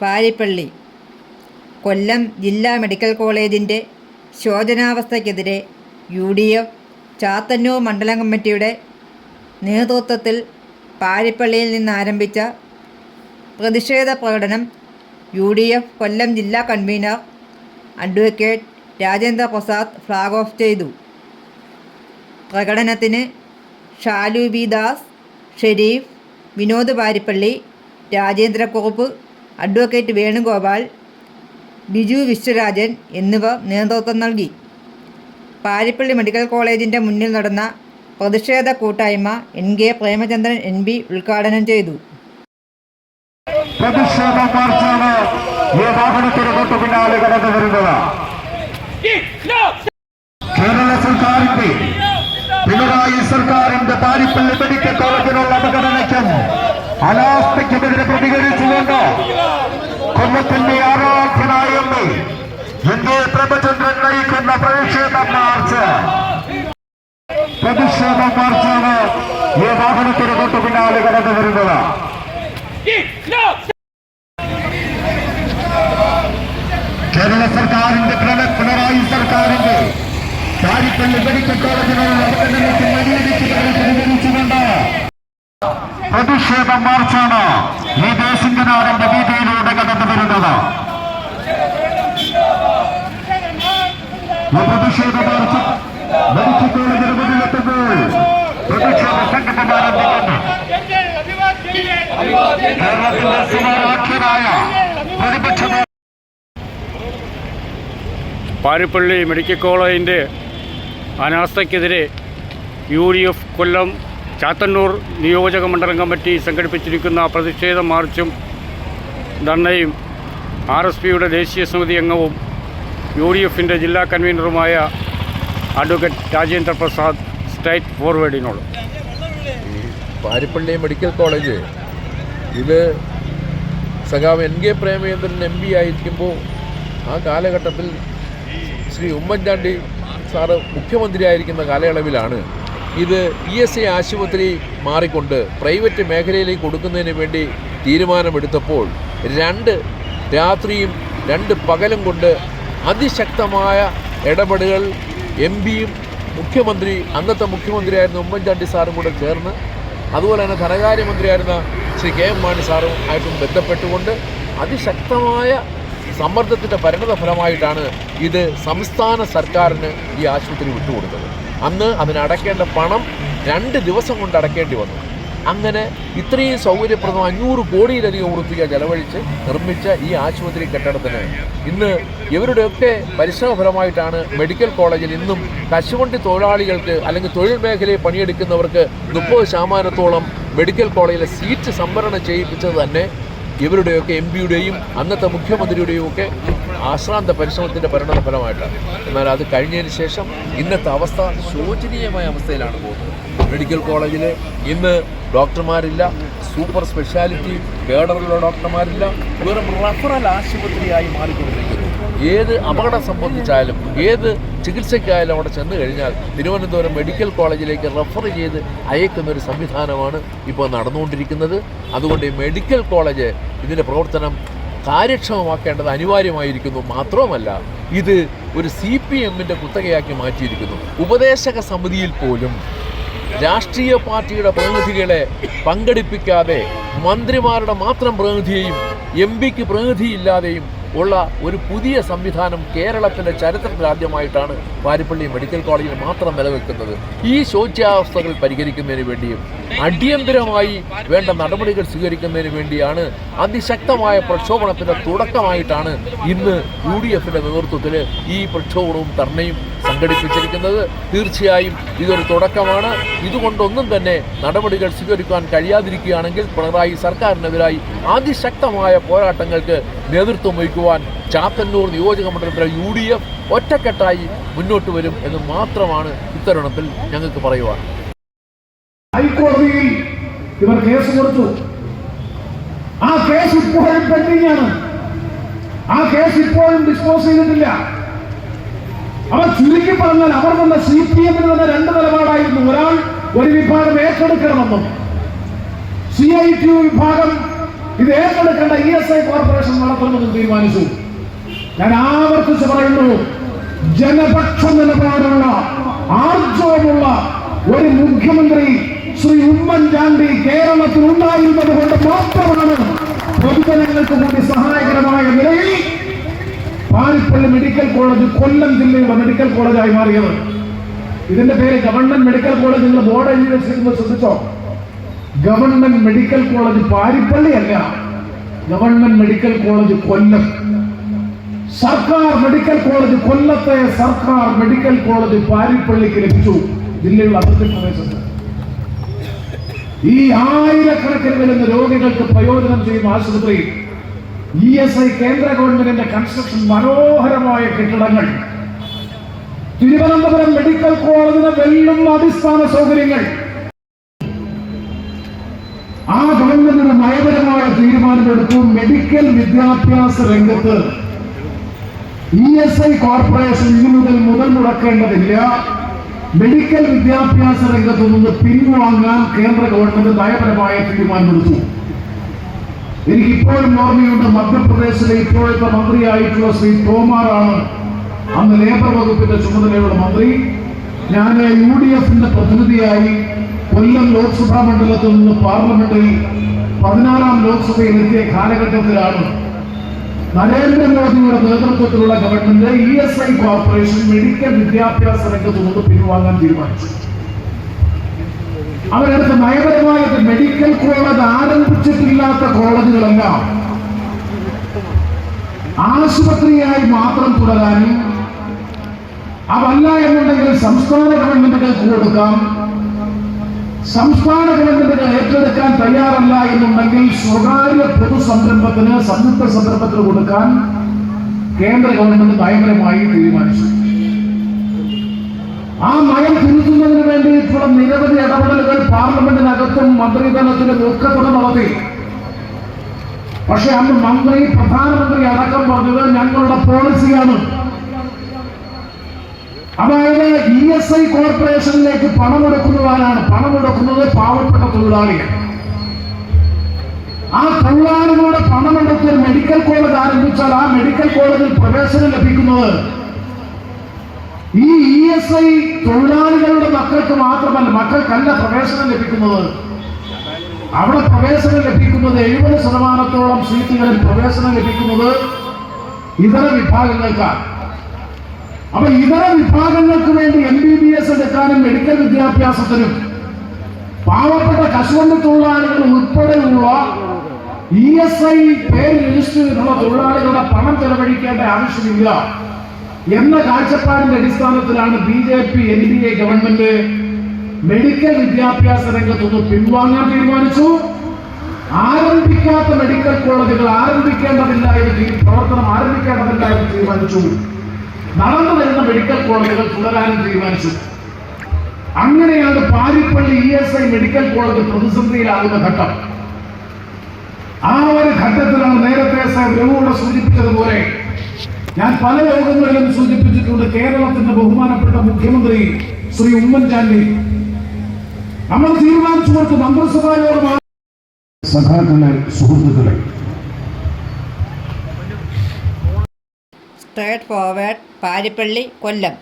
പാരിപ്പള്ളി കൊല്ലം ജില്ലാ മെഡിക്കൽ കോളേജിന്റെ ശോചനാവസ്ഥയ്ക്കെതിരെ യു ഡി എഫ് ചാത്തന്നൂർ മണ്ഡലം കമ്മിറ്റിയുടെ നേതൃത്വത്തിൽ പാരിപ്പള്ളിയിൽ നിന്നാരംഭിച്ച പ്രതിഷേധ പ്രകടനം യു ഡി എഫ് കൊല്ലം ജില്ലാ convener advocate Rajendra Prasad flag off ചെയ്തു. പ്രകടനത്തിന് ഷാലു ബി ദാസ് ഷെരീഫ് വിനോദ് പാരിപ്പള്ളി രാജേന്ദ്രക്കുറുപ്പ് അഡ്വക്കേറ്റ് വേണുഗോപാൽ ബിജു വിശ്വരാജൻ എന്നിവർ നേതൃത്വം നൽകി. പാരിപ്പള്ളി മെഡിക്കൽ കോളേജിന്റെ മുന്നിൽ നടന്ന പ്രതിഷേധ കൂട്ടായ്മ N. K. Premachandran M. P ഉദ്ഘാടനം ചെയ്തു. പ്രതിഷേധ മാർച്ചാണ് ഈ വാഹനത്തിന് കേരള സർക്കാരിന്റെ പിണറായി സർക്കാരിന്റെ പാരിപ്പള്ളി മെഡിക്കൽ കോളേജിനുള്ള അവഗണനയ്ക്കും അനാസ്ഥയ്ക്കുമെതിരെ പ്രതികരിച്ചുകൊണ്ട് കൊല്ലത്തിന്റെ ആരാധ്യനായ ഇന്ത്യയെ പ്രഭചന്ദ്രൻ നയിക്കുന്ന പ്രതിഷേധ മാർച്ച്. പ്രതിഷേധ മാർച്ചാണ് ഈ വാഹനത്തിന് തൊട്ടു പിന്നാലെ കടന്നു വരുന്നത്. കേരള സർക്കാരിന്റെ പിണറായി സർക്കാരിന്റെ പാരിപ്പള്ളി മെഡിക്കൽ കോളേജിനുള്ള അവഗണനയ്ക്ക് പ്രതികരിച്ചുകൊണ്ട് പ്രതിഷേധ മാർച്ചാണ് ഈ ദേശിംഗനാടിന്റെ വീതിയിലൂടെ കടന്നു വരുന്നത്. ആരംഭിക്കുന്നു പാരിപ്പള്ളി മെഡിക്കൽ കോളേജിന്റെ അനാസ്ഥയ്ക്കെതിരെ U D F Kollam Chathannoor നിയോജക മണ്ഡലം കമ്മിറ്റി സംഘടിപ്പിച്ചിരിക്കുന്ന പ്രതിഷേധ മാർച്ചും ധർണയും ആർ എസ് പിയുടെ ദേശീയ സമിതി അംഗവും യു ഡി എഫിന്റെ ജില്ലാ കൺവീനറുമായ അഡ്വക്കേറ്റ് രാജേന്ദ്ര പ്രസാദ് സ്റ്റേറ്റ് ഫോർവേഡിനോട്. പാരിപ്പള്ളി മെഡിക്കൽ കോളേജ് ഇത് സഖാവ് N K Premachandran M P ആയിരിക്കുമ്പോൾ ആ കാലഘട്ടത്തിൽ ശ്രീ ഉമ്മൻചാണ്ടി സാറ് മുഖ്യമന്ത്രിയായിരിക്കുന്ന കാലയളവിലാണ് ഇത് ഇ എസ് ഐ ആശുപത്രി മാറിക്കൊണ്ട് പ്രൈവറ്റ് മേഖലയിലേക്ക് കൊടുക്കുന്നതിന് വേണ്ടി തീരുമാനമെടുത്തപ്പോൾ രണ്ട് രാത്രിയും രണ്ട് പകലും കൊണ്ട് അതിശക്തമായ ഇടപെടലുകൾ എം പിയും മുഖ്യമന്ത്രി അന്നത്തെ മുഖ്യമന്ത്രിയായിരുന്ന ഉമ്മൻചാണ്ടി സാറും കൂടെ ചേർന്ന് അതുപോലെ തന്നെ ധനകാര്യമന്ത്രിയായിരുന്ന ശ്രീ കെ എം മാണി സാറും ആയിട്ടും ബന്ധപ്പെട്ടുകൊണ്ട് അതിശക്തമായ സമ്മർദ്ദത്തിന്റെ പരിണത ഫലമായിട്ടാണ് ഇത് സംസ്ഥാന സർക്കാരിന് ഈ ആശുപത്രി വിട്ടുകൊടുത്തത്. അന്ന് അതിനടക്കേണ്ട പണം രണ്ട് ദിവസം കൊണ്ട് അടക്കേണ്ടി വന്നു. അങ്ങനെ ഇത്രയും സൗകര്യപ്രദം അഞ്ഞൂറ് കോടിയിലധികം ഉറുപ്പിക ചെലവഴിച്ച് നിർമ്മിച്ച ഈ ആശുപത്രി കെട്ടിടത്തിന് ഇന്ന് ഇവരുടെയൊക്കെ പരിശ്രമഫലമായിട്ടാണ് മെഡിക്കൽ കോളേജിൽ ഇന്നും കശുവണ്ടി തൊഴിലാളികൾക്ക് അല്ലെങ്കിൽ തൊഴിൽ മേഖലയിൽ പണിയെടുക്കുന്നവർക്ക് മുപ്പത് ശതമാനത്തോളം മെഡിക്കൽ കോളേജിലെ സീറ്റ് സംവരണം ചെയ്യിപ്പിച്ചത് തന്നെ ഇവരുടെയൊക്കെ എം പിയുടെയും അന്നത്തെ മുഖ്യമന്ത്രിയുടെയും ഒക്കെ ആശ്രാന്ത പരിശ്രമത്തിന്റെ പരിണത ഫലമായിട്ടാണ്. എന്നാൽ അത് കഴിഞ്ഞതിന് ശേഷം ഇന്നത്തെ അവസ്ഥ ശോചനീയമായ അവസ്ഥയിലാണ് പോകുന്നത്. മെഡിക്കൽ കോളേജിൽ ഇന്ന് ഡോക്ടർമാരില്ല സൂപ്പർ സ്പെഷ്യാലിറ്റി കേഡറുള്ള ഡോക്ടർമാരില്ല വെറും റഫറൽ ആശുപത്രിയായി മാറിക്കൊണ്ടിരിക്കുന്നു. ഏത് അപകടം സംബന്ധിച്ചാലും ഏത് ചികിത്സയ്ക്കായാലും അവിടെ ചെന്ന് കഴിഞ്ഞാൽ തിരുവനന്തപുരം മെഡിക്കൽ കോളേജിലേക്ക് റെഫർ ചെയ്ത് അയക്കുന്ന ഒരു സംവിധാനമാണ് ഇപ്പോൾ നടന്നുകൊണ്ടിരിക്കുന്നത്. അതുകൊണ്ട് ഈ മെഡിക്കൽ കോളേജ് ഇതിന്റെ പ്രവർത്തനം കാര്യക്ഷമമാക്കേണ്ടത് അനിവാര്യമായിരിക്കുന്നു. മാത്രവുമല്ല ഇത് ഒരു സി പി എമ്മിന്റെ കുത്തകയാക്കി മാറ്റിയിരിക്കുന്നു. ഉപദേശക സമിതിയിൽ പോലും രാഷ്ട്രീയ പാർട്ടിയുടെ പ്രതിനിധികളെ പങ്കെടുപ്പിക്കാതെ മന്ത്രിമാരുടെ മാത്രം പ്രതിനിധിയെയും എം പിക്ക് പ്രതിനിധിയില്ലാതെയും ഉള്ള ഒരു പുതിയ സംവിധാനം കേരളത്തിന്റെ ചരിത്രത്തിൽ ആദ്യമായിട്ടാണ് പാരിപ്പള്ളി മെഡിക്കൽ കോളേജിൽ മാത്രം നിലനിൽക്കുന്നത്. ഈ ശോച്യാവസ്ഥകൾ പരിഹരിക്കുന്നതിന് വേണ്ടിയും അടിയന്തരമായി വേണ്ട നടപടികൾ സ്വീകരിക്കുന്നതിന് വേണ്ടിയാണ് അതിശക്തമായ പ്രക്ഷോഭണത്തിന്റെ തുടക്കമായിട്ടാണ് ഇന്ന് യു ഡി എഫിന്റെ നേതൃത്വത്തിൽ ഈ പ്രക്ഷോഭണവും ധർണയും സംഘടിപ്പിച്ചിരിക്കുന്നത് തീർച്ചയായും ഇതൊരു തുടക്കമാണ്. ഇതുകൊണ്ടൊന്നും തന്നെ നടപടികൾ സ്വീകരിക്കാൻ കഴിയാതിരിക്കുകയാണെങ്കിൽ പിണറായി സർക്കാരിനെതിരായി അതിശക്തമായ പോരാട്ടങ്ങൾക്ക് നേതൃത്വം വഹിക്കുവാൻ ചാത്തന്നൂർ നിയോജക മണ്ഡലത്തിലെ യു ഡി എഫ് ഒറ്റക്കെട്ടായി മുന്നോട്ട് വരും എന്ന് മാത്രമാണ് ഇത്തരുണത്തിൽ ഞങ്ങൾക്ക് പറയുവാൻ. ഹൈക്കോടതിയിൽ ഇവർ കേസ് കൊടുത്തു. ആ കേസ് ഇപ്പോഴും പെൻഡിംഗ് ആണ് ആ കേസ് ഇപ്പോഴും ഡിസ്പോസ് ചെയ്തിട്ടില്ല. അവർ ചുരുക്കി പറഞ്ഞാൽ അവർ വന്ന സി പി എമ്മിന് തന്നെ രണ്ട് നിലപാടായിരുന്നു. ഒരാൾ ഒരു വിഭാഗം ഏറ്റെടുക്കണമെന്നും സി ഐ ടി വിഭാഗം ഇത് ഏറ്റെടുക്കേണ്ട ഇ എസ് ഐ കോർപ്പറേഷൻ നടത്തണമെന്നും തീരുമാനിച്ചു. ഞാൻ ആവർത്തിച്ച് പറയുന്നു ജനപക്ഷ നിലപാടുള്ള ആർജവമുള്ള ഒരു മുഖ്യമന്ത്രി ശ്രീ ഉമ്മൻചാണ്ടി കേരളത്തിൽ ഉണ്ടായിരുന്നത് കൊണ്ട് മാത്രമാണ് പൊതുജനങ്ങൾക്ക് കൂടി സഹായകരമായ നിലയിൽ പാരിപ്പള്ളി മെഡിക്കൽ കോളേജ് കൊല്ലം ജില്ലയുടെ മെഡിക്കൽ കോളേജായി മാറിയത്. ഇതിന്റെ പേര് ഗവൺമെന്റ് മെഡിക്കൽ കോളേജ് നിങ്ങൾ ബോർഡ് എഴുതി ശ്രദ്ധിച്ചോ? ഗവൺമെന്റ് മെഡിക്കൽ കോളേജ് പാരിപ്പള്ളി അല്ല. Government medical college Kollam. സർക്കാർ മെഡിക്കൽ കോളേജ് കൊല്ലത്തെ സർക്കാർ മെഡിക്കൽ കോളേജ് പാരിപ്പള്ളിക്ക് ലഭിച്ചു. ജില്ലയുടെ അതിർത്തി പ്രദേശത്ത്. ഈ ആയിരക്കണക്കിന് വരുന്ന രോഗികൾക്ക് പ്രയോജനം ചെയ്യുന്ന ആശുപത്രി ഇ എസ് ഐ കേന്ദ്ര ഗവൺമെന്റിന്റെ കൺസ്ട്രക്ഷൻ മനോഹരമായ കെട്ടിടങ്ങൾ. തിരുവനന്തപുരം മെഡിക്കൽ കോളേജിന് വെള്ളം അടിസ്ഥാന സൗകര്യങ്ങൾ. ആ ഗവൺമെന്റിന് നയപരമായ തീരുമാനമെടുത്തു മെഡിക്കൽ വിദ്യാഭ്യാസ രംഗത്ത്. ഇ എസ് ഐ കോർപ്പറേഷൻ ഇനി മുതൽ മുതൽ മുടക്കേണ്ടതില്ല. മെഡിക്കൽ വിദ്യാഭ്യാസ രംഗത്തു നിന്ന് പിൻവാങ്ങാൻ കേന്ദ്ര ഗവൺമെന്റ് നയപരമായ തീരുമാനമെടുത്തു. എനിക്ക് ഇപ്പോഴും ഓർമ്മയുണ്ട് മധ്യപ്രദേശിലെ ഇപ്പോഴത്തെ മന്ത്രിയായിട്ടുള്ള ശ്രീ തോമാറാണ് അന്ന് ലേബർ വകുപ്പിന്റെ ചുമതലയുള്ള മന്ത്രി. ഞാൻ യു ഡി എഫിന്റെ പ്രതിനിധിയായി കൊല്ലം ലോക്സഭാ മണ്ഡലത്തിൽ നിന്ന് പാർലമെന്റിൽ പതിനാറാം ലോക്സഭയിൽ എത്തിയ കാലഘട്ടത്തിലാണ് നരേന്ദ്രമോദിയുടെ നേതൃത്വത്തിലുള്ള government E S I corporation medical വിദ്യാഭ്യാസ രംഗത്ത് നിന്ന് പിൻവാങ്ങാൻ തീരുമാനിച്ചു അവരെടുത്ത നയപരമായ മെഡിക്കൽ കോളേജ് ആരംഭിച്ചിട്ടില്ലാത്ത കോളേജുകളെല്ലാം. ആശുപത്രിയായി മാത്രം തുടരാനും അതല്ല എന്നുണ്ടെങ്കിൽ സംസ്ഥാന ഗവൺമെന്റുകൾക്ക് കൊടുക്കാം. സംസ്ഥാന ഗവൺമെന്റുകൾ ഏറ്റെടുക്കാൻ തയ്യാറല്ല എന്നുണ്ടെങ്കിൽ സ്വകാര്യ പൊതു സംരംഭത്തിന് സംയുക്ത സംരംഭത്തിന് കൊടുക്കാൻ കേന്ദ്ര ഗവൺമെന്റ് നയപരമായി തീരുമാനിച്ചു. ആ നയം തിരുത്തുന്നതിന് വേണ്ടിയിട്ടുള്ള നിരവധി ഇടപെടലുകൾ പാർലമെന്റിനകത്തും മന്ത്രിതലത്തിലും ഒക്കെ തന്നെ നടത്തി. പക്ഷെ അന്ന് മന്ത്രി പ്രധാനമന്ത്രി അടക്കം പറഞ്ഞത് ഞങ്ങളുടെ പോളിസിയാണ്. അതായത് ഇ എസ് ഐ കോർപ്പറേഷനിലേക്ക് പണം കൊടുക്കുന്നതാരാണ് പണം കൊടുക്കുന്നത് പാവപ്പെട്ട തൊഴിലാളികൾ. ആ തൊഴിലാളികളുടെ പണമെടുത്ത് മെഡിക്കൽ കോളേജ് ആരംഭിച്ചാൽ ആ മെഡിക്കൽ കോളേജിൽ പ്രവേശനം ലഭിക്കുന്നത് ഈ ഇ എസ് ഐ തൊഴിലാളികളുടെ മക്കൾക്ക് മാത്രമല്ല മക്കൾക്കല്ല പ്രവേശനം ലഭിക്കുന്നത്. അവിടെ പ്രവേശനം ലഭിക്കുന്നത് എഴുപത് ശതമാനത്തോളം സീറ്റുകളിൽ പ്രവേശനം ലഭിക്കുന്നത് ഇതര വിഭാഗങ്ങൾക്കാണ്. അപ്പൊ ഇതര വിഭാഗങ്ങൾക്ക് വേണ്ടി എം ബി ബി എസ് എടുക്കാനും മെഡിക്കൽ വിദ്യാഭ്യാസത്തിനും പാവപ്പെട്ട കശുവണ്ടി തൊഴിലാളികൾ ഉൾപ്പെടെയുള്ള ഇ എസ് ഐ പേര് രജിസ്റ്റർ ചെയ്തിട്ടുള്ള തൊഴിലാളികളുടെ പണം ചെലവഴിക്കേണ്ട ആവശ്യമില്ല. എന്ന കാഴ്ചപ്പാടിന്റെ അടിസ്ഥാനത്തിലാണ് B J P N D A government medical വിദ്യാഭ്യാസ രംഗത്തുനിന്ന് പിൻവാങ്ങാൻ തീരുമാനിച്ചു. ആരംഭിക്കാത്ത മെഡിക്കൽ കോളേജുകൾ ആരംഭിക്കേണ്ടതില്ല എന്ന് പ്രവർത്തനം ആരംഭിക്കേണ്ടതില്ല എന്ന് തീരുമാനിച്ചു. നടന്നു വരുന്ന മെഡിക്കൽ കോളേജുകൾ തുടരാനും തീരുമാനിച്ചു. അങ്ങനെയാണ് Parippally E S I medical college പ്രതിസന്ധിയിലാകുന്ന ഘട്ടം. ആ ഒരു ഘട്ടത്തിലാണ് നേരത്തെ സൂചിപ്പിച്ചതുപോലെ ഞാൻ പല യോഗങ്ങളിലും സൂചിപ്പിച്ചിട്ടുണ്ട് കേരളത്തിന്റെ ബഹുമാനപ്പെട്ട മുഖ്യമന്ത്രി ശ്രീ ഉമ്മൻചാണ്ടി. നമ്മൾ തീരുമാനിച്ചു കൊടുത്ത് മന്ത്രിസഭാ യോഗം സഖാക്കളെ സുഹൃത്തുക്കളെ. Straight forward Parippally Kollam.